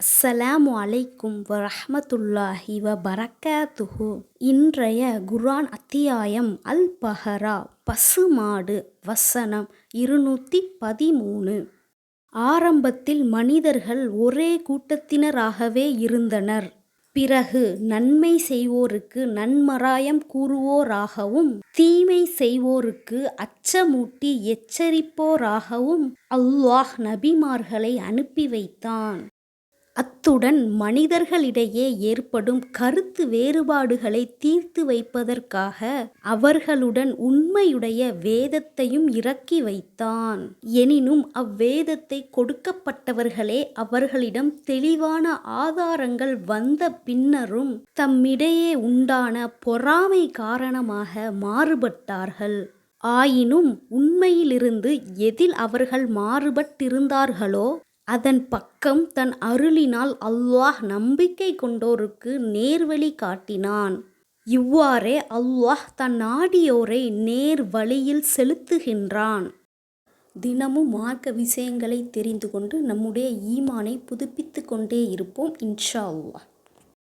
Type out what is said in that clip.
அஸ்ஸலாமு அலைக்கும் வரஹ்மத்துல்லாஹி வ பரக்காத்துஹு இன்றைய குர்ஆன் அத்தியாயம் அல் பஹரா பசுமாடு வசனம் இருநூற்றி பதிமூணு. ஆரம்பத்தில் மனிதர்கள் ஒரே கூட்டத்தினராகவே இருந்தனர். பிறகு நன்மை செய்வோருக்கு நன்மராயம் கூறுவோராகவும் தீமை செய்வோருக்கு அச்சமூட்டி எச்சரிப்போராகவும் அல்லாஹ் நபிமார்களை அனுப்பி வைத்தான். அத்துடன் மனிதர்களிடையே ஏற்படும் கருத்து வேறுபாடுகளை தீர்த்து வைப்பதற்காக அவர்களுடன் உண்மையுடைய வேதத்தையும் இறக்கி வைத்தான். எனினும் அவ்வேதத்தை கொடுக்கப்பட்டவர்களே அவர்களிடம் தெளிவான ஆதாரங்கள் வந்த பின்னரும் தம்மிடையே உண்டான பொறாமை காரணமாக மாறுபட்டார்கள். ஆயினும் உண்மையிலிருந்து எதில் அவர்கள் மாறுபட்டிருந்தார்களோ அதன் பக்கம் தன் அருளினால் அல்லாஹ் நம்பிக்கை கொண்டோருக்கு நேர்வழி காட்டினான். இவ்வாறே அல்லாஹ் தன் நாடியோரை நேர் வழியில் செலுத்துகின்றான். தினமும் மார்க்க விஷயங்களை தெரிந்து கொண்டு நம்முடைய ஈமானை புதுப்பித்து கொண்டே இருப்போம் இன்ஷா அல்லாஹ்.